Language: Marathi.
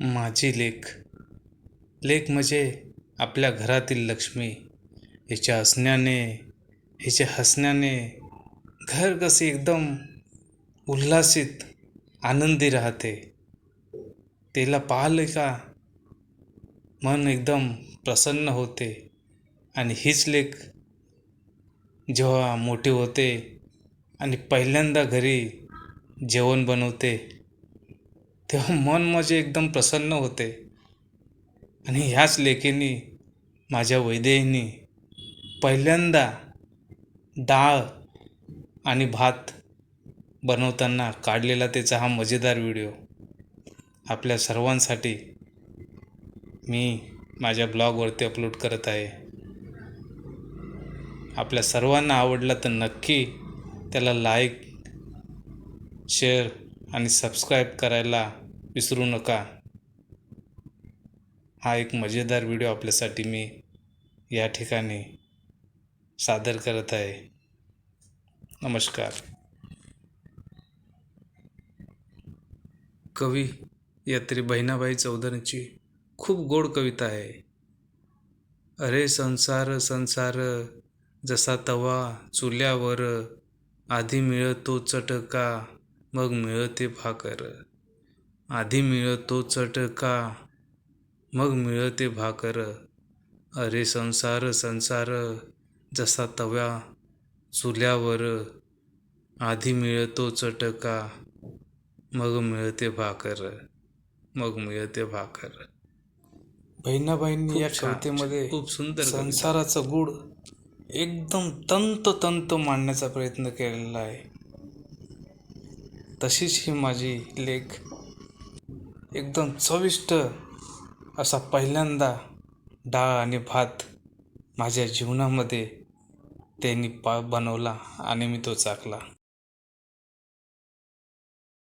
माझी लेख. लेख म्हणजे आपल्या घरातील लक्ष्मी. हिच्या हसण्याने हिच्या हसण्याने घर कसे एकदम उल्हासित आनंदी राहते. तिला पाहिले का मन एकदम प्रसन्न होते. आणि हीच लेख जेव्हा मोठी होते आणि पहिल्यांदा घरी जेवण बनवते तेव्हा मन माझे एकदम प्रसन्न होते. आणि ह्याच लेकीने माझ्या वैदेहीने पहिल्यांदा डाळ आणि भात बनवताना काढलेला त्याचा हा मजेदार व्हिडिओ. आपल्या सर्वांसाठी मी माझ्या ब्लॉगवरती अपलोड करत आहे. आपल्या सर्वांना आवडला तर नक्की त्याला लाईक शेअर आणि सबस्क्राईब करायला विसरू नका. हा एक मजेदार व्हिडिओ आपल्यासाठी मी या ठिकाणी सादर करत आहे. नमस्कार. कवी यात्री बहिणाबाई चौधरींची खूप गोड कविता आहे. अरे संसार संसार जसा तवा चुल्यावर आधी मिळतो चटका मग मिळते भाकर. आधी मिळतो चटका मग मिळते भाकर. अरे संसार संसार जसा तव्या चुल्यावर आधी मिळतो चटका मग मिळते भाकर मग मिळते भाकर. बहिणाबाईंनी या कवितेमध्ये खूप सुंदर. संसाराचा गुढ एकदम तंत तंत मांडण्याचा प्रयत्न केलेला आहे. तशीच ही माझी लेख. एकदम चविष्ट असा पहिल्यांदा डाळ आणि भात माझ्या जीवनामध्ये त्यांनी पा बनवला आणि मी तो चाकला.